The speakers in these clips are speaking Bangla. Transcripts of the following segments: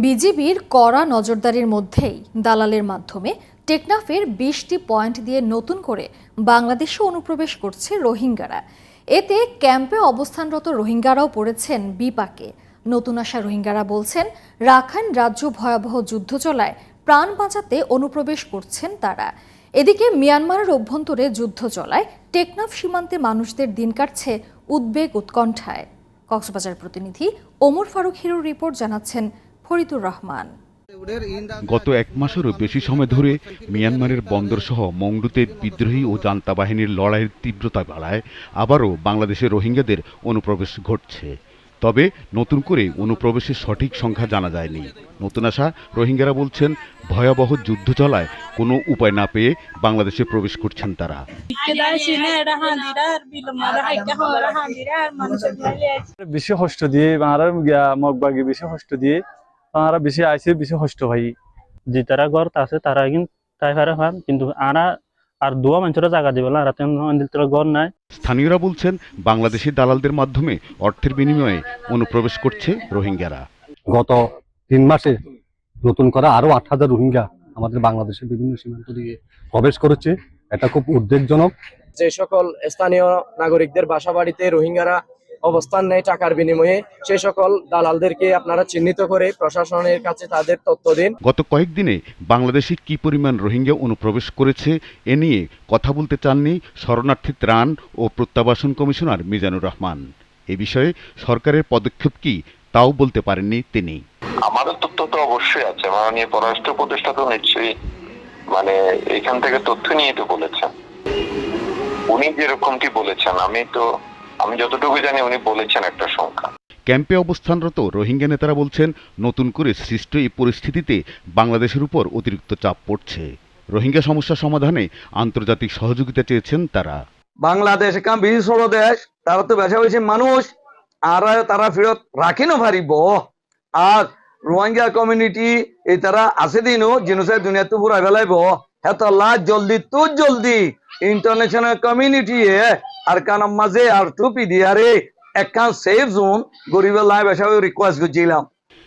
বিজিবির কড়া নজরদারির মধ্যেই দালালের মাধ্যমে টেকনাফের বিশটি পয়েন্ট দিয়ে নতুন করে বাংলাদেশে অনুপ্রবেশ করছে রোহিঙ্গারা। এতে ক্যাম্পে অবস্থানরত রোহিঙ্গারাও পড়েছেন বিপাকে। নতুন আসা রোহিঙ্গারা বলছেন, রাখাইন রাজ্য ভয়াবহ যুদ্ধ চলায় প্রাণ বাঁচাতে অনুপ্রবেশ করছেন তারা। এদিকে মিয়ানমারের অভ্যন্তরে যুদ্ধ চলায় টেকনাফ সীমান্তে মানুষদের দিন কাটছে উদ্বেগ উৎকণ্ঠায়। কক্সবাজার প্রতিনিধি ওমর ফারুক হিরোর রিপোর্ট জানাচ্ছেন ফরিদুর রহমান। গত এক মাসেরও বেশি সময় ধরে মিয়ানমারের বন্দরসহ মংডুতে বিদ্রোহী ও জান্তা বাহিনীর লড়াইয়ের তীব্রতা বাড়ায় আবারও বাংলাদেশে রোহিঙ্গাদের অনুপ্রবেশ ঘটছে। তবে নতুন করে অনুপ্রবেশের সঠিক সংখ্যা জানা যায়নি। নতুন আসা রোহিঙ্গারা বলছেন ভয়াবহ যুদ্ধ চলায় কোনো উপায় না পেয়ে বাংলাদেশে প্রবেশ করছেন তারা। বেশি কষ্ট দিয়ে বাংলার গিয়া মগবাগি বেশি কষ্ট দিয়ে বাংলারা বেশি আইসে বেশি কষ্ট ভাই যে তারা ঘর আছে তারা কিন্তু তাই পারে হয় কিন্তু আরা আর দোয়া মানুষের জায়গা দিব না রাতে তোরা ঘর নাই। স্থানীয়রা বলছেন বাংলাদেশি দালালদের মাধ্যমে অর্থের বিনিময়ে অনুপ্রবেশ করছে রোহিঙ্গারা। গত তিন মাসে নতুন করা আরও আট হাজার রোহিঙ্গা আমাদের বাংলাদেশের বিভিন্ন সীমান্ত দিয়ে প্রবেশ করেছে। এটা খুব উদ্বেগজনক। যে সকল স্থানীয় নাগরিকদের বাসা বাড়িতে রোহিঙ্গারা অবস্থান নেয় টাকার বিনিময়ে। সেই সকল দালালদেরকে আপনারা চিহ্নিত করে প্রশাসনের কাছে তাদের তথ্য দিন। গত কয়েকদিনে বাংলাদেশে কি পরিমাণ রোহিঙ্গা অনুপ্রবেশ করেছে এ নিয়ে কথা বলতে চাননি শরণার্থী ত্রাণ ও প্রত্যাবাসন কমিশনার মিজানুর রহমান। এ বিষয়ে সরকারের পদক্ষেপ কি তাও বলতে পারেননি তিনি। আমাদের তথ্য তো অবশ্যই আছে। মাননীয় পররাষ্ট্র উপদেষ্টা তো নিশ্চয়ই মানে এখান থেকে তথ্য নিয়ে তো বলেছেন। উনি যেরকমটি বলেছেন আমি তো আমি যতটুকু জানি উনি বলেছেন একটা সংখ্যা। ক্যাম্পে অবস্থানরত রোহিঙ্গা নেতারা বলছেন নতুন করে সৃষ্ট এই পরিস্থিতিতে বাংলাদেশের উপর অতিরিক্ত চাপ পড়ছে। রোহিঙ্গা সমস্যা সমাধানে আন্তর্জাতিক সহযোগিতা চেয়েছেন তারা। বাংলাদেশ কাম বিশিষ্ট দেশ তারা তো বেশা বেশি মানুষ আর তারা ফিরত রাখি না পারিব আর রোহিঙ্গা কমিউনিটি এই তারা আছে দিনও জিনিসের দুনিয়া তো পুরা ফেলাইব। হেত লাজ জলদি তু জলদি ইন্টারন্যাশনাল কমিউনিটি আর কানাম মাঝে আর টুপি দিয়ারে একখান সেফ জোন গরিবের লাই বেশা রিকোয়েস্ট করছিলাম।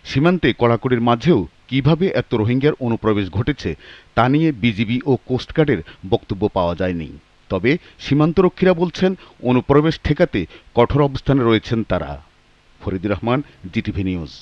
সীমান্তে কড়াকড়ির মাঝেও কীভাবে এত রোহিঙ্গার অনুপ্রবেশ ঘটেছে, তা নিয়ে বিজিবি ও কোস্টগার্ডের বক্তব্য পাওয়া যায়নি। তবে সীমান্তরক্ষীরা বলছেন, অনুপ্রবেশ ঠেকাতে কঠোর অবস্থানে রয়েছেন তারা। Faridur Rahman GTV news